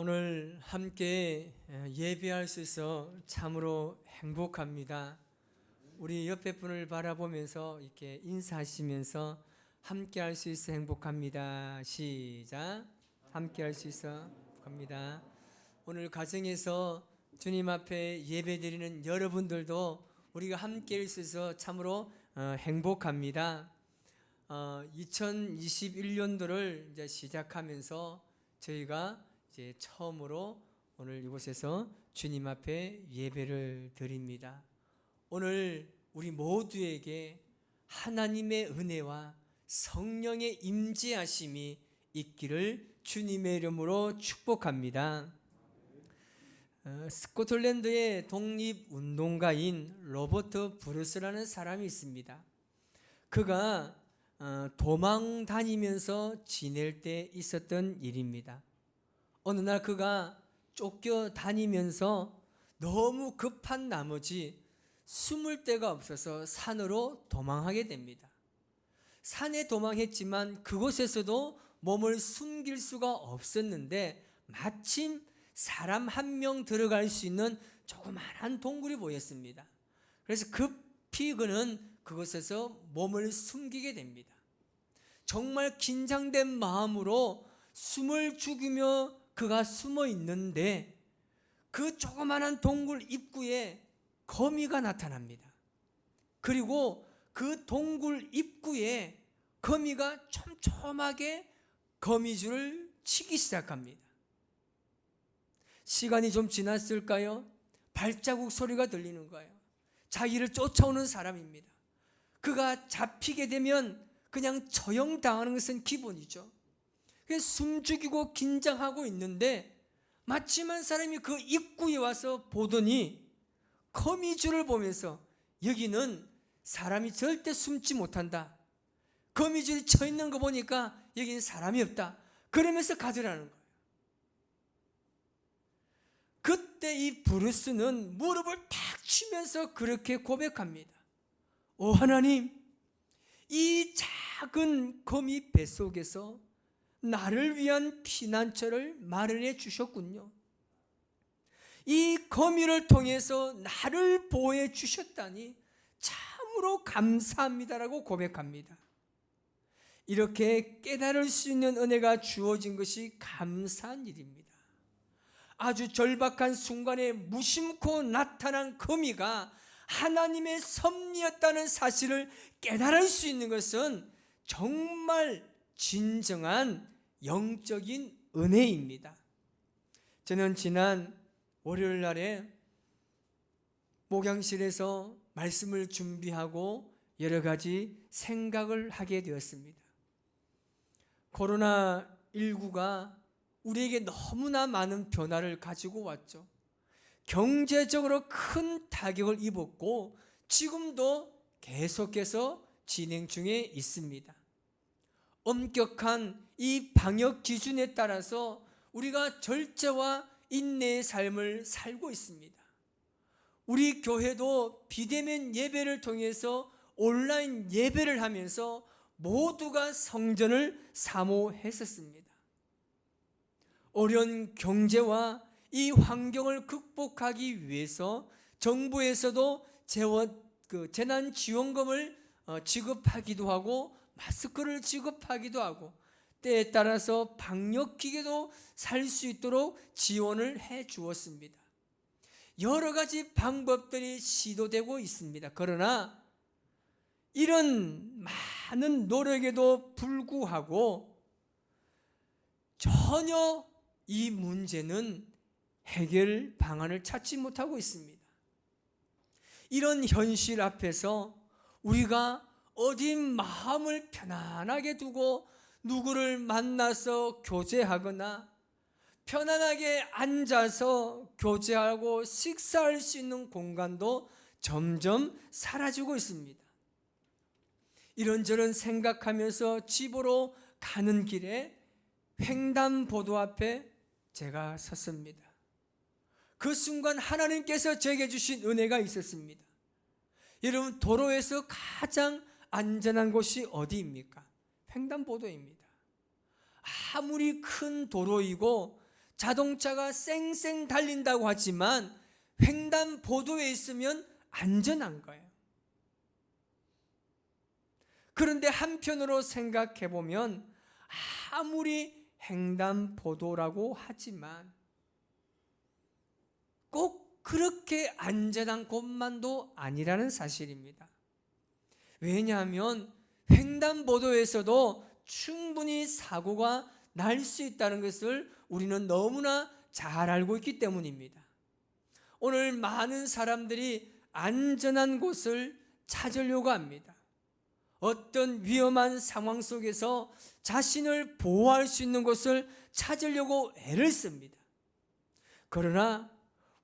오늘 함께 예배할 수 있어 참으로 행복합니다. 우리 옆에 분을 바라보면서 이렇게 인사하시면서 함께 할 수 있어 행복합니다. 시작. 함께 할 수 있어 행복합니다. 오늘 가정에서 주님 앞에 예배 드리는 여러분들도 우리가 함께 할수 있어 참으로 어, 행복합니다. 어, 2021년도를 이제 시작하면서 저희가 이제 처음으로 오늘 이곳에서 주님 앞에 예배를 드립니다. 오늘 우리 모두에게 하나님의 은혜와 성령의 임재하심이 있기를 주님의 이름으로 축복합니다. 어, 스코틀랜드의 독립운동가인 로버트 브루스라는 사람이 있습니다. 그가 어, 도망 다니면서 지낼 때 있었던 일입니다. 어느 날 그가 쫓겨 다니면서 너무 급한 나머지 숨을 데가 없어서 산으로 도망하게 됩니다. 산에 도망했지만 그곳에서도 몸을 숨길 수가 없었는데 마침 사람 한 명 들어갈 수 있는 조그마한 동굴이 보였습니다. 그래서 급히 그는 그곳에서 몸을 숨기게 됩니다. 정말 긴장된 마음으로 숨을 죽이며 그가 숨어 있는데 그 조그마한 동굴 입구에 거미가 나타납니다. 그리고 그 동굴 입구에 거미가 촘촘하게 거미줄을 치기 시작합니다. 시간이 좀 지났을까요? 발자국 소리가 들리는 거예요. 자기를 쫓아오는 사람입니다. 그가 잡히게 되면 그냥 처형당하는 것은 기본이죠. 숨죽이고 긴장하고 있는데 마침 한 사람이 그 입구에 와서 보더니 거미줄을 보면서 여기는 사람이 절대 숨지 못한다. 거미줄이 쳐 있는 거 보니까 여기는 사람이 없다. 그러면서 가더라는 거예요. 그때 이 브루스는 무릎을 탁 치면서 그렇게 고백합니다. 오 하나님, 이 작은 거미 뱃속에서 나를 위한 피난처를 마련해 주셨군요. 이 거미를 통해서 나를 보호해 주셨다니 참으로 감사합니다라고 고백합니다. 이렇게 깨달을 수 있는 은혜가 주어진 것이 감사한 일입니다. 아주 절박한 순간에 무심코 나타난 거미가 하나님의 섭리였다는 사실을 깨달을 수 있는 것은 정말 진정한 영적인 은혜입니다. 저는 지난 월요일 날에 목양실에서 말씀을 준비하고 여러 가지 생각을 하게 되었습니다. 코로나19가 우리에게 너무나 많은 변화를 가지고 왔죠. 경제적으로 큰 타격을 입었고 지금도 계속해서 진행 중에 있습니다. 엄격한 이 방역 기준에 따라서 우리가 절제와 인내의 삶을 살고 있습니다. 우리 교회도 비대면 예배를 통해서 온라인 예배를 하면서 모두가 성전을 사모했었습니다. 어려운 경제와 이 환경을 극복하기 위해서 정부에서도 재원, 그 재난지원금을 어, 지급하기도 하고 마스크를 지급하기도 하고 때에 따라서 방역기계도 살 수 있도록 지원을 해 주었습니다. 여러 가지 방법들이 시도되고 있습니다. 그러나 이런 많은 노력에도 불구하고 전혀 이 문제는 해결 방안을 찾지 못하고 있습니다. 이런 현실 앞에서 우리가 어디 마음을 편안하게 두고 누구를 만나서 교제하거나 편안하게 앉아서 교제하고 식사할 수 있는 공간도 점점 사라지고 있습니다. 이런저런 생각하면서 집으로 가는 길에 횡단보도 앞에 제가 섰습니다. 그 순간 하나님께서 제게 주신 은혜가 있었습니다. 여러분, 도로에서 가장 안전한 곳이 어디입니까? 횡단보도입니다. 아무리 큰 도로이고 자동차가 쌩쌩 달린다고 하지만 횡단보도에 있으면 안전한 거예요. 그런데 한편으로 생각해 보면 아무리 횡단보도라고 하지만 꼭 그렇게 안전한 곳만도 아니라는 사실입니다. 왜냐하면 횡단보도에서도 충분히 사고가 날 수 있다는 것을 우리는 너무나 잘 알고 있기 때문입니다. 오늘 많은 사람들이 안전한 곳을 찾으려고 합니다. 어떤 위험한 상황 속에서 자신을 보호할 수 있는 곳을 찾으려고 애를 씁니다. 그러나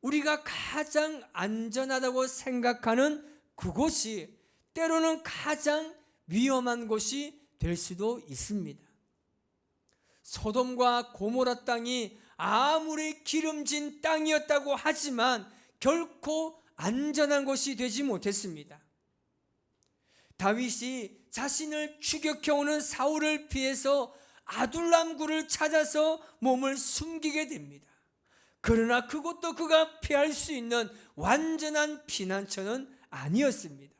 우리가 가장 안전하다고 생각하는 그곳이 때로는 가장 위험한 곳이 될 수도 있습니다. 소돔과 고모라 땅이 아무리 기름진 땅이었다고 하지만 결코 안전한 곳이 되지 못했습니다. 다윗이 자신을 추격해오는 사울을 피해서 아둘람굴을 찾아서 몸을 숨기게 됩니다. 그러나 그것도 그가 피할 수 있는 완전한 피난처는 아니었습니다.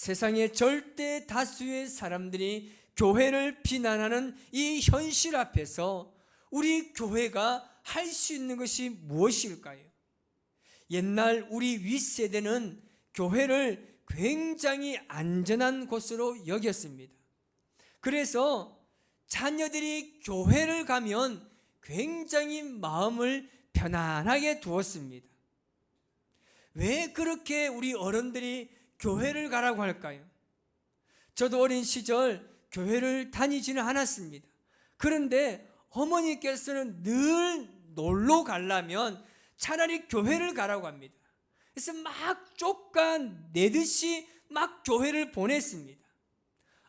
세상의 절대 다수의 사람들이 교회를 비난하는 이 현실 앞에서 우리 교회가 할 수 있는 것이 무엇일까요? 옛날 우리 윗세대는 교회를 굉장히 안전한 곳으로 여겼습니다. 그래서 자녀들이 교회를 가면 굉장히 마음을 편안하게 두었습니다. 왜 그렇게 우리 어른들이 교회를 가라고 할까요? 저도 어린 시절 교회를 다니지는 않았습니다. 그런데 어머니께서는 늘 놀러 가려면 차라리 교회를 가라고 합니다. 그래서 막 쫓아내듯이 막 교회를 보냈습니다.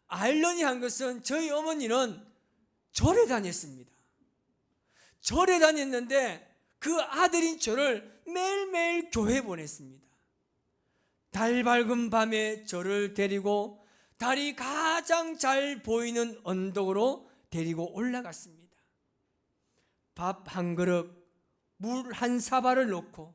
아이러니한 것은 저희 어머니는 절에 다녔습니다. 절에 다녔는데 그 아들인 저를 매일매일 교회 보냈습니다. 달 밝은 밤에 저를 데리고 달이 가장 잘 보이는 언덕으로 데리고 올라갔습니다. 밥 한 그릇, 물 한 사발을 놓고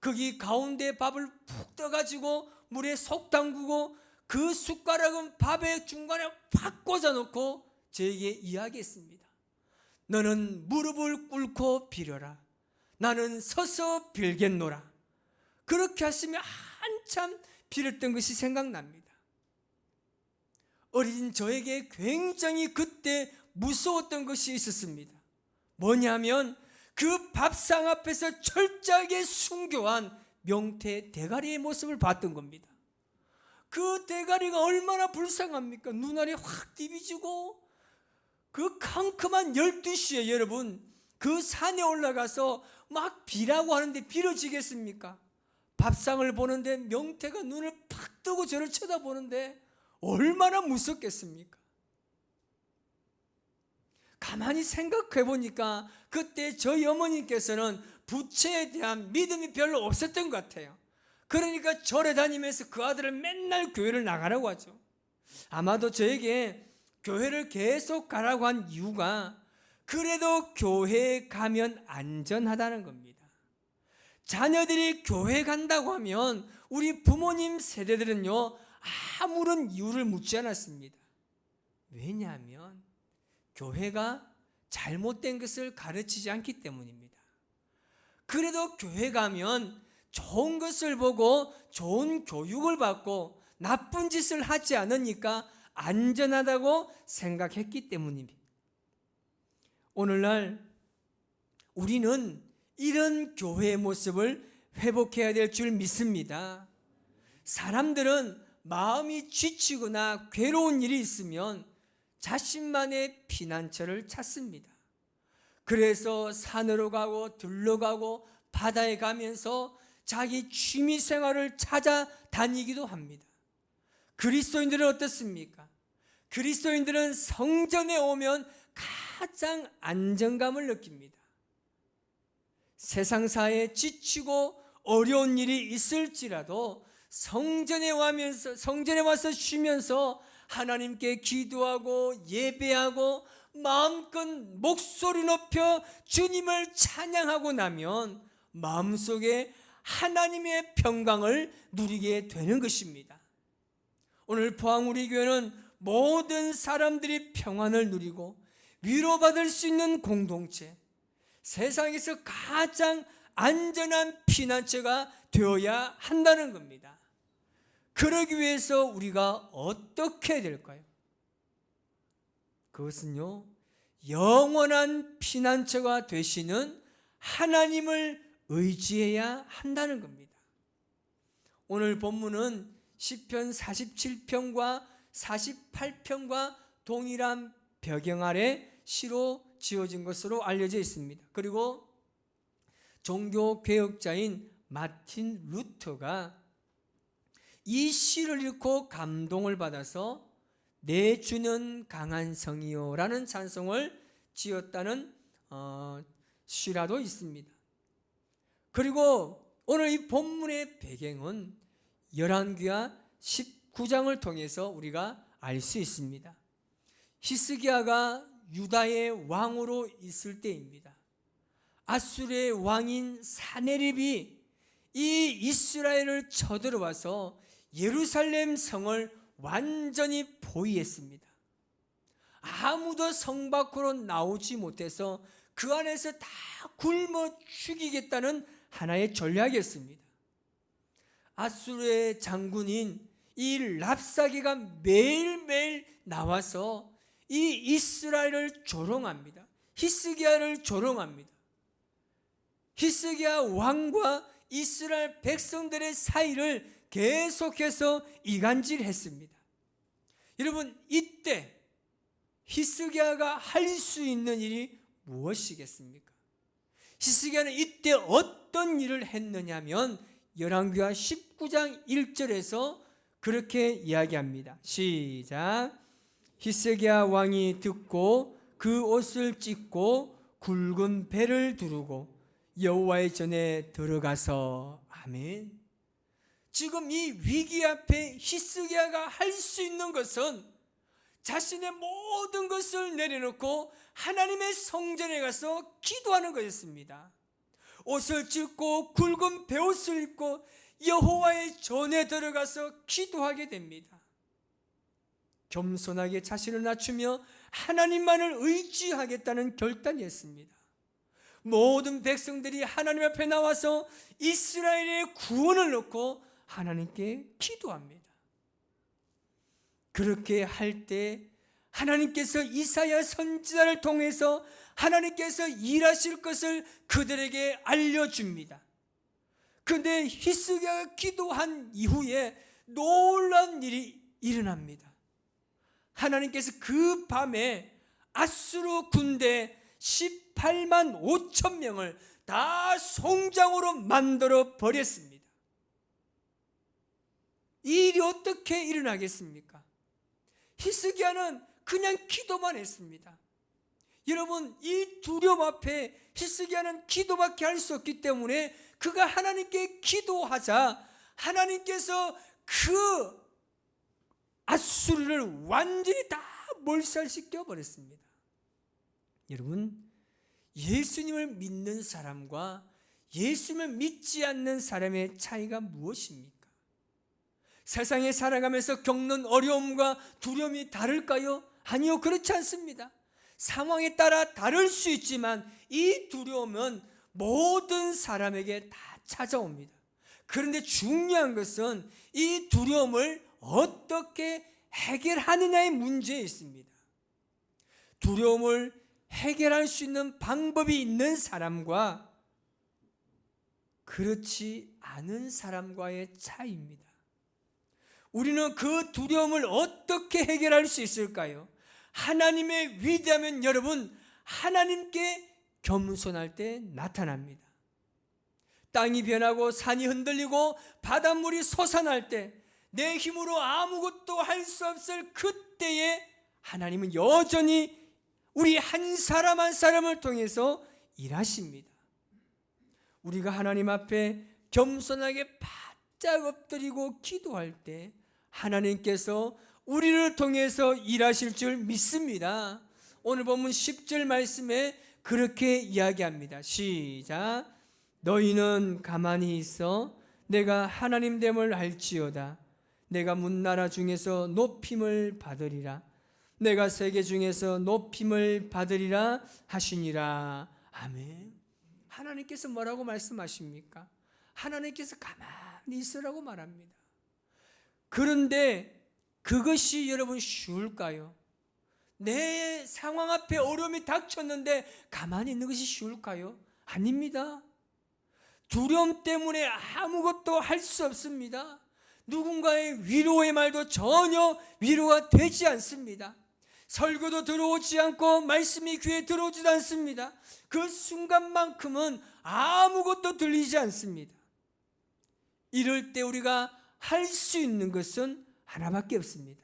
거기 가운데 밥을 푹 떠가지고 물에 속 담그고 그 숟가락은 밥의 중간에 확 꽂아 놓고 저에게 이야기했습니다. 너는 무릎을 꿇고 빌어라. 나는 서서 빌겠노라. 그렇게 하시면 한참 빌었던 것이 생각납니다. 어린 저에게 굉장히 그때 무서웠던 것이 있었습니다. 뭐냐면 그 밥상 앞에서 철저하게 순교한 명태 대가리의 모습을 봤던 겁니다. 그 대가리가 얼마나 불쌍합니까? 눈알이 확 디비지고 그 캄캄한 12시에 여러분 그 산에 올라가서 막 비라고 하는데 비러지겠습니까? 밥상을 보는데 명태가 눈을 팍 뜨고 저를 쳐다보는데 얼마나 무섭겠습니까? 가만히 생각해 보니까 그때 저희 어머니께서는 부채에 대한 믿음이 별로 없었던 것 같아요. 그러니까 절에 다니면서 그 아들을 맨날 교회를 나가라고 하죠. 아마도 저에게 교회를 계속 가라고 한 이유가 그래도 교회에 가면 안전하다는 겁니다. 자녀들이 교회 간다고 하면 우리 부모님 세대들은요, 아무런 이유를 묻지 않았습니다. 왜냐하면 교회가 잘못된 것을 가르치지 않기 때문입니다. 그래도 교회 가면 좋은 것을 보고 좋은 교육을 받고 나쁜 짓을 하지 않으니까 안전하다고 생각했기 때문입니다. 오늘날 우리는 이런 교회의 모습을 회복해야 될 줄 믿습니다. 사람들은 마음이 지치거나 괴로운 일이 있으면 자신만의 피난처를 찾습니다. 그래서 산으로 가고 들러 가고 바다에 가면서 자기 취미 생활을 찾아 다니기도 합니다. 그리스도인들은 어떻습니까? 그리스도인들은 성전에 오면 가장 안정감을 느낍니다. 세상사에 지치고 어려운 일이 있을지라도 성전에 와면서 성전에 와서 쉬면서 하나님께 기도하고 예배하고 마음껏 목소리 높여 주님을 찬양하고 나면 마음속에 하나님의 평강을 누리게 되는 것입니다. 오늘 포항 우리 교회는 모든 사람들이 평안을 누리고 위로받을 수 있는 공동체, 세상에서 가장 안전한 피난처가 되어야 한다는 겁니다. 그러기 위해서 우리가 어떻게 될까요? 그것은요, 영원한 피난처가 되시는 하나님을 의지해야 한다는 겁니다. 오늘 본문은 시편 47편과 48편과 동일한 배경 아래 시로 지어진 것으로 알려져 있습니다. 그리고 종교 개혁자인 마틴 루터가 이 시를 읽고 감동을 받아서 내 주는 강한 성이요라는 찬송을 지었다는 어, 시라도 있습니다. 그리고 오늘 이 본문의 배경은 열왕기하 19장을 통해서 우리가 알 수 있습니다. 히스기야가 유다의 왕으로 있을 때입니다. 아수르의 왕인 사네립이 이 이스라엘을 쳐들어와서 예루살렘 성을 완전히 포위했습니다. 아무도 성 밖으로 나오지 못해서 그 안에서 다 굶어 죽이겠다는 하나의 전략이었습니다. 아수르의 장군인 이 랍사기가 매일매일 나와서 이 이스라엘을 조롱합니다. 히스기야를 조롱합니다. 히스기야 왕과 이스라엘 백성들의 사이를 계속해서 이간질했습니다. 여러분 이때 히스기야가 할 수 있는 일이 무엇이겠습니까? 히스기야는 이때 어떤 일을 했느냐면 열왕기하 19장 1절에서 그렇게 이야기합니다. 시작. 히스기야 왕이 듣고 그 옷을 찢고 굵은 배를 두르고 여호와의 전에 들어가서 아멘. 지금 이 위기 앞에 히스기야가 할 수 있는 것은 자신의 모든 것을 내려놓고 하나님의 성전에 가서 기도하는 것이었습니다. 옷을 찢고 굵은 베옷을 입고 여호와의 전에 들어가서 기도하게 됩니다. 겸손하게 자신을 낮추며 하나님만을 의지하겠다는 결단이었습니다. 모든 백성들이 하나님 앞에 나와서 이스라엘의 구원을 놓고 하나님께 기도합니다. 그렇게 할 때 하나님께서 이사야 선지자를 통해서 하나님께서 일하실 것을 그들에게 알려줍니다. 그런데 히스기야가 기도한 이후에 놀라운 일이 일어납니다. 하나님께서 그 밤에 아수르 군대 18만 5천 명을 다 송장으로 만들어 버렸습니다. 이 일이 어떻게 일어나겠습니까? 히스기야는 그냥 기도만 했습니다. 여러분 이 두려움 앞에 히스기야는 기도밖에 할 수 없기 때문에 그가 하나님께 기도하자 하나님께서 그 아수르를 완전히 다 몰살시켜 버렸습니다. 여러분 예수님을 믿는 사람과 예수님을 믿지 않는 사람의 차이가 무엇입니까? 세상에 살아가면서 겪는 어려움과 두려움이 다를까요? 아니요, 그렇지 않습니다. 상황에 따라 다를 수 있지만 이 두려움은 모든 사람에게 다 찾아옵니다. 그런데 중요한 것은 이 두려움을 어떻게 해결하느냐의 문제에 있습니다. 두려움을 해결할 수 있는 방법이 있는 사람과 그렇지 않은 사람과의 차이입니다. 우리는 그 두려움을 어떻게 해결할 수 있을까요? 하나님의 위대하면 여러분 하나님께 겸손할 때 나타납니다. 땅이 변하고 산이 흔들리고 바닷물이 솟아날 때 내 힘으로 아무것도 할 수 없을 그때에 하나님은 여전히 우리 한 사람 한 사람을 통해서 일하십니다. 우리가 하나님 앞에 겸손하게 바짝 엎드리고 기도할 때 하나님께서 우리를 통해서 일하실 줄 믿습니다. 오늘 본문 10절 말씀에 그렇게 이야기합니다. 시작. 너희는 가만히 있어 내가 하나님 됨을 알지어다. 내가 문나라 중에서 높임을 받으리라. 내가 세계 중에서 높임을 받으리라 하시니라. 아멘. 하나님께서 뭐라고 말씀하십니까? 하나님께서 가만히 있으라고 말합니다. 그런데 그것이 여러분 쉬울까요? 내 상황 앞에 어려움이 닥쳤는데 가만히 있는 것이 쉬울까요? 아닙니다. 두려움 때문에 아무것도 할 수 없습니다. 누군가의 위로의 말도 전혀 위로가 되지 않습니다. 설교도 들어오지 않고 말씀이 귀에 들어오지도 않습니다. 그 순간만큼은 아무것도 들리지 않습니다. 이럴 때 우리가 할 수 있는 것은 하나밖에 없습니다.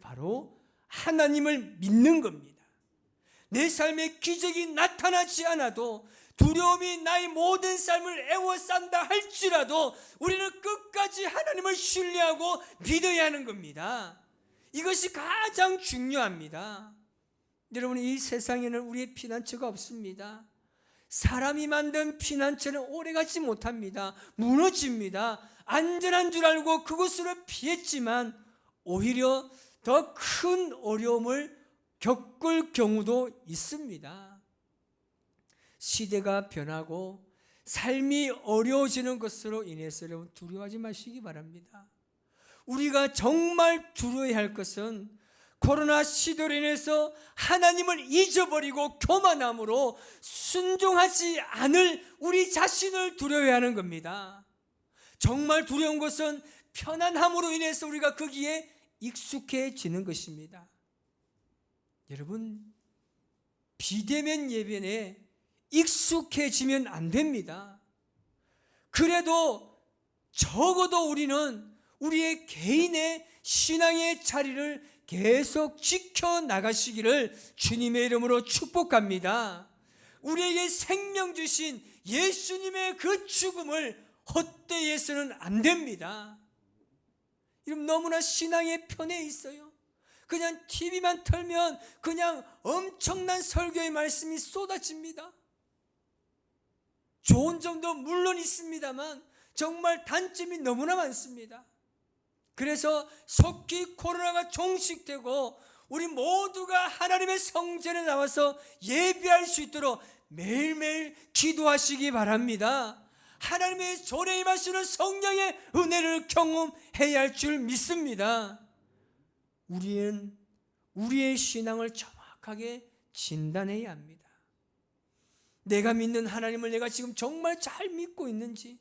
바로 하나님을 믿는 겁니다. 내 삶에 기적이 나타나지 않아도 두려움이 나의 모든 삶을 애워싼다 할지라도 우리는 끝까지 하나님을 신뢰하고 믿어야 하는 겁니다. 이것이 가장 중요합니다. 여러분, 이 세상에는 우리의 피난처가 없습니다. 사람이 만든 피난처는 오래가지 못합니다. 무너집니다. 안전한 줄 알고 그곳으로 피했지만 오히려 더 큰 어려움을 겪을 경우도 있습니다. 시대가 변하고 삶이 어려워지는 것으로 인해서 여러분 두려워하지 마시기 바랍니다. 우리가 정말 두려워야 할 것은 코로나 시대로 인해서 하나님을 잊어버리고 교만함으로 순종하지 않을 우리 자신을 두려워야 하는 겁니다. 정말 두려운 것은 편안함으로 인해서 우리가 거기에 익숙해지는 것입니다. 여러분, 비대면 예배에 익숙해지면 안 됩니다. 그래도 적어도 우리는 우리의 개인의 신앙의 자리를 계속 지켜 나가시기를 주님의 이름으로 축복합니다. 우리에게 생명 주신 예수님의 그 죽음을 헛되이 해서는 안 됩니다. 여러분 너무나 신앙의 편에 있어요. 그냥 TV만 틀면 그냥 엄청난 설교의 말씀이 쏟아집니다. 좋은 점도 물론 있습니다만 정말 단점이 너무나 많습니다. 그래서 속히 코로나가 종식되고 우리 모두가 하나님의 성전에 나와서 예배할 수 있도록 매일매일 기도하시기 바랍니다. 하나님의 손에 임하시는 성령의 은혜를 경험해야 할 줄 믿습니다. 우리는 우리의 신앙을 정확하게 진단해야 합니다. 내가 믿는 하나님을 내가 지금 정말 잘 믿고 있는지,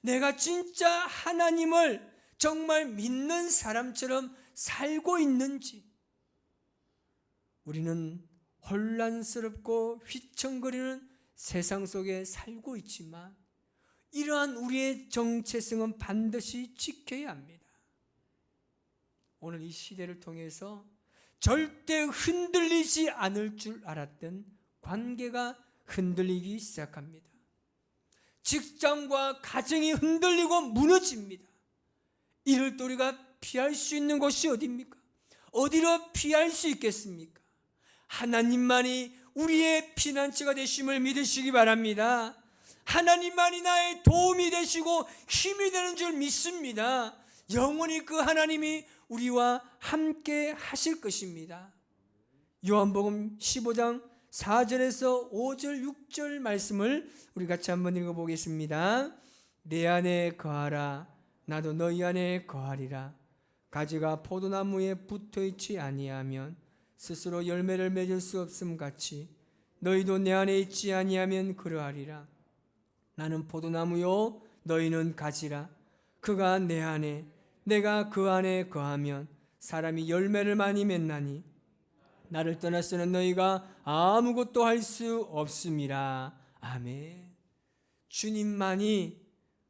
내가 진짜 하나님을 정말 믿는 사람처럼 살고 있는지, 우리는 혼란스럽고 휘청거리는 세상 속에 살고 있지만, 이러한 우리의 정체성은 반드시 지켜야 합니다. 오늘 이 시대를 통해서 절대 흔들리지 않을 줄 알았던 관계가 흔들리기 시작합니다. 직장과 가정이 흔들리고 무너집니다. 이럴 때 우리가 피할 수 있는 곳이 어디입니까? 어디로 피할 수 있겠습니까? 하나님만이 우리의 피난처가 되심을 믿으시기 바랍니다. 하나님만이 나의 도움이 되시고 힘이 되는 줄 믿습니다. 영원히 그 하나님이 우리와 함께 하실 것입니다. 요한복음 15장 4절에서 5절, 6절 말씀을 우리 같이 한번 읽어보겠습니다. 내 안에 거하라. 나도 너희 안에 거하리라. 가지가 포도나무에 붙어 있지 아니하면 스스로 열매를 맺을 수 없음 같이 너희도 내 안에 있지 아니하면 그러하리라. 나는 포도나무요 너희는 가지라. 그가 내 안에 내가 그 안에 거하면 사람이 열매를 많이 맺나니 나를 떠났으는 너희가 아무것도 할 수 없음이라. 아멘. 주님만이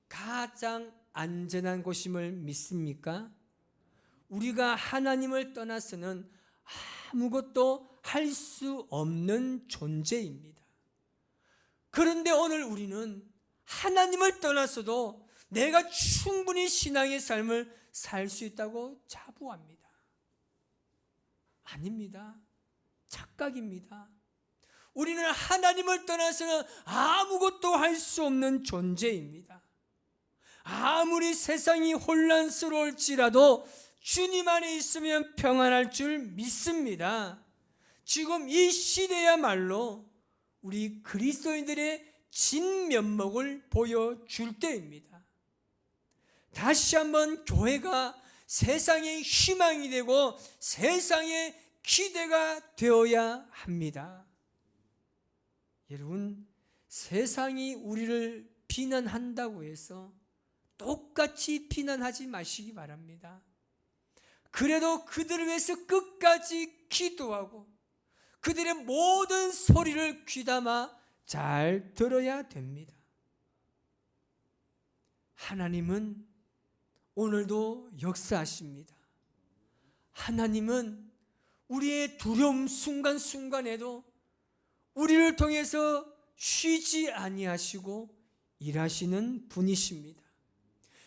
가장 안전한 곳임을 믿습니까? 우리가 하나님을 떠나서는 아무것도 할 수 없는 존재입니다. 그런데 오늘 우리는 하나님을 떠나서도 내가 충분히 신앙의 삶을 살 수 있다고 자부합니다. 아닙니다. 착각입니다. 우리는 하나님을 떠나서는 아무것도 할 수 없는 존재입니다. 아무리 세상이 혼란스러울지라도 주님 안에 있으면 평안할 줄 믿습니다. 지금 이 시대야말로 우리 그리스도인들의 진면목을 보여줄 때입니다. 다시 한번 교회가 세상의 희망이 되고 세상의 기대가 되어야 합니다. 여러분, 세상이 우리를 비난한다고 해서 똑같이 비난하지 마시기 바랍니다. 그래도 그들을 위해서 끝까지 기도하고 그들의 모든 소리를 귀담아 잘 들어야 됩니다. 하나님은 오늘도 역사하십니다. 하나님은 우리의 두려움 순간순간에도 우리를 통해서 쉬지 아니하시고 일하시는 분이십니다.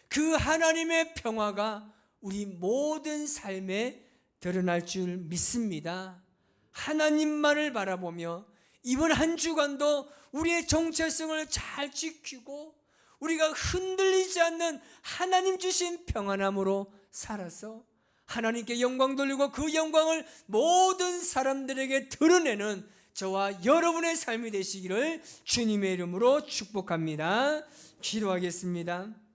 그 하나님의 평화가 우리 모든 삶에 드러날 줄 믿습니다. 하나님만을 바라보며 이번 한 주간도 우리의 정체성을 잘 지키고 우리가 흔들리지 않는 하나님 주신 평안함으로 살아서 하나님께 영광 돌리고 그 영광을 모든 사람들에게 드러내는 저와 여러분의 삶이 되시기를 주님의 이름으로 축복합니다. 기도하겠습니다.